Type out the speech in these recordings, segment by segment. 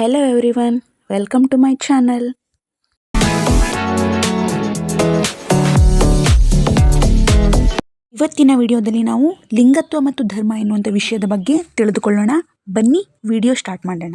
Hello everyone welcome to my channel ಇವತ್ತಿನ ವಿಡಿಯೋದಲ್ಲಿ ನಾವು ಲಿಂಗತ್ವ ಮತ್ತು ಧರ್ಮ ಎನ್ನುವಂಥ ವಿಷಯದ ಬಗ್ಗೆ ತಿಳಿದುಕೊಳ್ಳೋಣ. ಬನ್ನಿ, ವಿಡಿಯೋ ಸ್ಟಾರ್ಟ್ ಮಾಡೋಣ.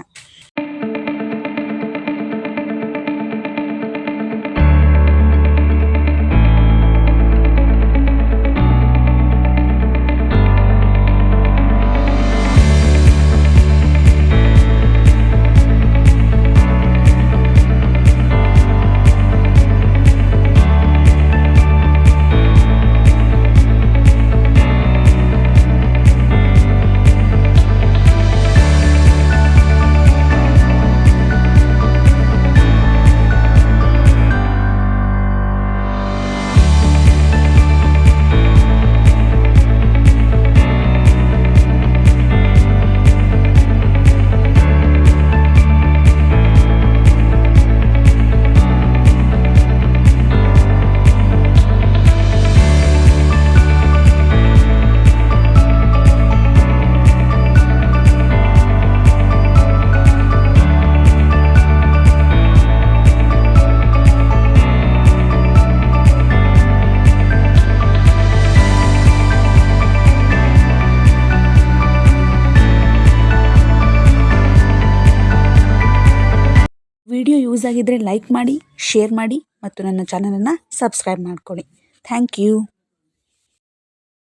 ವಿಡಿಯೋ ಯೂಸ್ ಆಗಿದ್ದರೆ ಲೈಕ್ ಮಾಡಿ ಶೇರ್ ಮಾಡಿ ಮತ್ತು ನನ್ನ ಚಾನಲನ್ನು ಸಬ್ಸ್ಕ್ರೈಬ್ ಮಾಡ್ಕೊಳ್ಳಿ. Thank you